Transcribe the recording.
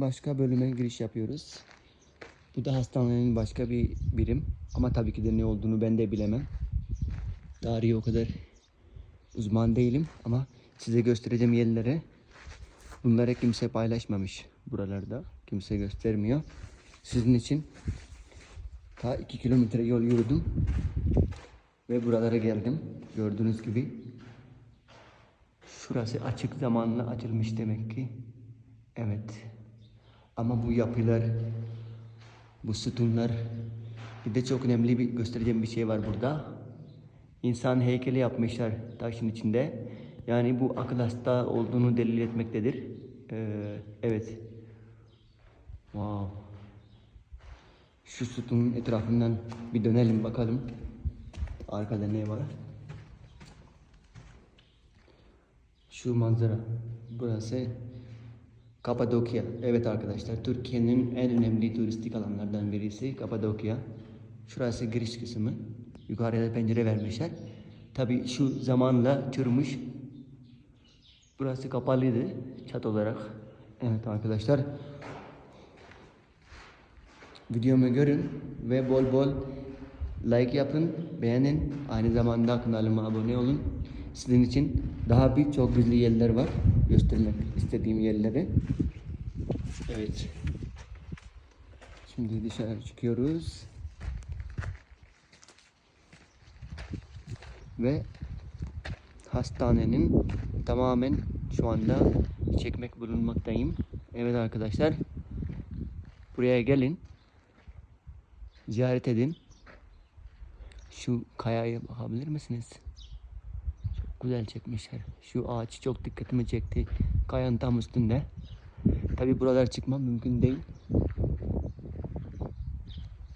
Başka bölüme giriş yapıyoruz. Bu da hastanenin başka bir birim. Ama tabii ki de ne olduğunu ben de bilemem. Tarihi o kadar uzman değilim ama size göstereceğim yerlere bunları kimse paylaşmamış buralarda. Kimse göstermiyor. Sizin için ta 2 kilometre yol yürüdüm ve buralara geldim. Gördüğünüz gibi şurası açık zamanla açılmış demek ki. Evet. Ama bu yapılar, bu sütunlar bir de çok önemli bir göstereceğim bir şey var burada. İnsan heykeli yapmışlar taşın içinde. Yani bu akıl hasta olduğunu delil etmektedir. Ee, evet. Wow. Şu sütunun etrafından bir dönelim bakalım. Arkada ne var? Şu manzara. Burası Kapadokya. Evet arkadaşlar Türkiye'nin en önemli turistik alanlardan birisi Kapadokya. Şurası giriş kısmı. Yukarıya da pencere vermişler. Tabi şu zamanla çürümüş. Burası kapalıydı çat olarak. Evet arkadaşlar. Videomu görün ve bol bol like yapın, beğenin. Aynı zamanda kanalıma abone olun. Sizin için daha birçok gizli yerler var. Göstermek istediğim yerleri. Evet. Şimdi dışarı çıkıyoruz. Ve hastanenin tamamen şu anda çekmek bulunmaktayım. Evet arkadaşlar. Buraya gelin. Ziyaret edin. Şu kayaya bakabilir misiniz? Güzel çekmişler. Şu ağaç çok dikkatimi çekti. Kayanın tam üstünde. Tabi buralar çıkmam mümkün değil.